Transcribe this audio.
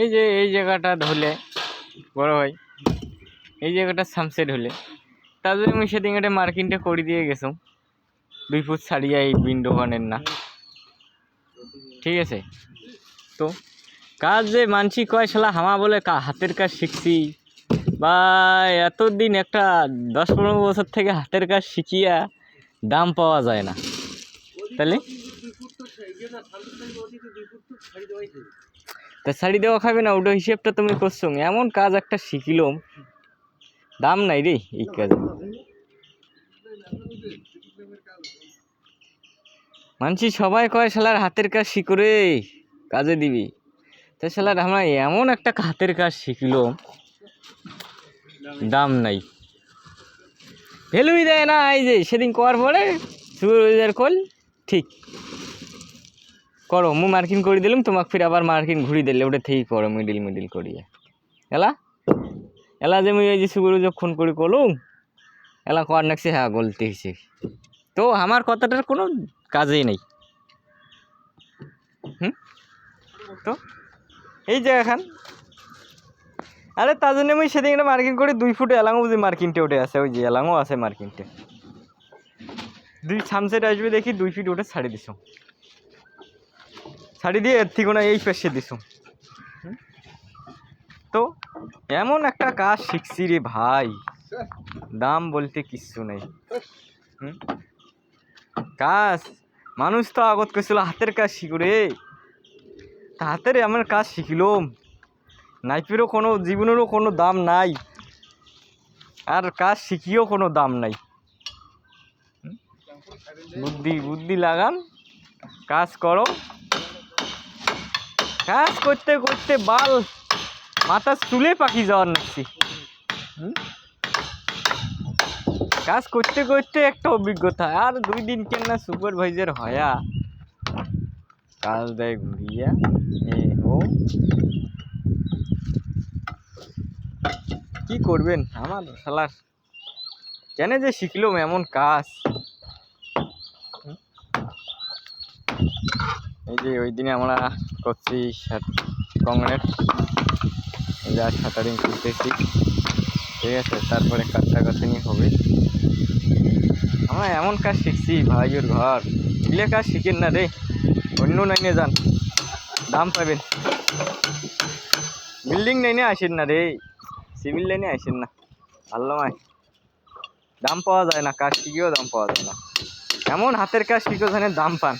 এই যে, এই জায়গাটা ধরলে বড় ভাই, এই জায়গাটা সামসেট হলে তাদের আমি সেদিন একটা মার্কিংটা করে দিয়ে গেছো দুই ফুট ছাড়িয়ে এই উইন্ডো বানের না। ঠিক আছে? তো, কাজ যে মানসি কয় শালা, হামা বলে কা, হাতের কাজ শিখছি। বা এতদিন একটা দশ পনেরো বছর থেকে হাতের কাজ শিখিয়া দাম পাওয়া যায় না। তাহলে? তা শাড়ি দেওয়া খাবে না ওটা হিসেবটা তুমি করছ। এমন কাজ একটা শিখিলাম। দাম নাই রে এই কাজে। মানছি সবাই কয়, শালার হাতের কাজ শিখরে কাজে দিবি। তা শালার আমরা এমন একটা হাতের কাজ শিখলো দাম নাই। ভ্যালুই দেয় না, এই যে সেদিন করার পরে সুপারভাইজার কল, ঠিক। করো, মু মার্কিং করে দিলাম, তোমাকে ফির আবার মার্কিং ঘুরি দিলে, ওটা থেকেই করো মিডিল মিডিল করিয়ে। এলা? এলা যে মুই এই যে সুপারভাইজার ফোন করে করলুম এলা কর নাকছি হ্যাঁ গলতি হয়েছে তো আমার কথাটার কোনো কাজেই নেই। হুম? তো, এই যে এখন। আরে তার জন্য আমি সেদিন একটা মার্কিং করে, দুই ফুট এলাঙও যে মার্কিংটে উঠে আছে, ওই যে এলাঙও আছে মার্কিংটে দুই সামসেট আসবে দেখি, দুই ফিট ওটা ছাড়ি দিছ। ছাড়ি দিয়ে এর থেকে এই পেশে দিছ। তো এমন একটা কাজ শিখছি রে ভাই। দাম বলতে কিচ্ছু নেই। কাজ, মানুষ তো আগত কইছিল হাতের কাজ শিখরে তা হাতের আমার কাজ শিখিলাম। নাইফেরও কোনো, জীবনেরও কোনো দাম নাই। আর কাজ শিখিয়েও কোনো দাম নাই। বুদ্ধি বুদ্ধি লাগান, কাজ করো। কাজ করতে করতে বাল মাথা চুলে পাখি যাওয়ার হুম? কাজ করতে করতে একটা অভিজ্ঞতা, আর দুই দিন কেন না সুপারভাইজার হয়া। কাজ দেয় ঘুরিয়া, এ কি করবেন আমার শালার? কেন যে শিখলাম এমন কাজ? এই যে ওই দিনে আমরা করছি কংগ্রেস। যা সাঁতারিং করতেছি। ঠিক আছে, তারপরে কাটটা কাটানি হবে। আমরা এমন কাজ শিখছি, ভাইয়ের ঘর। এগুলো কাজ শিখেন না রে। অন্য নাইনে যান। দাম পাবেন। বিল্ডিং লাইনে আসেন না রে। সিভিল লাইনে আসেন না। আল্লাহ দাম পাওয়া যায় না, কাজ শিখেও দাম পাওয়া যায় না। এমন হাতের কাজ শিখেও জানেন দাম পান।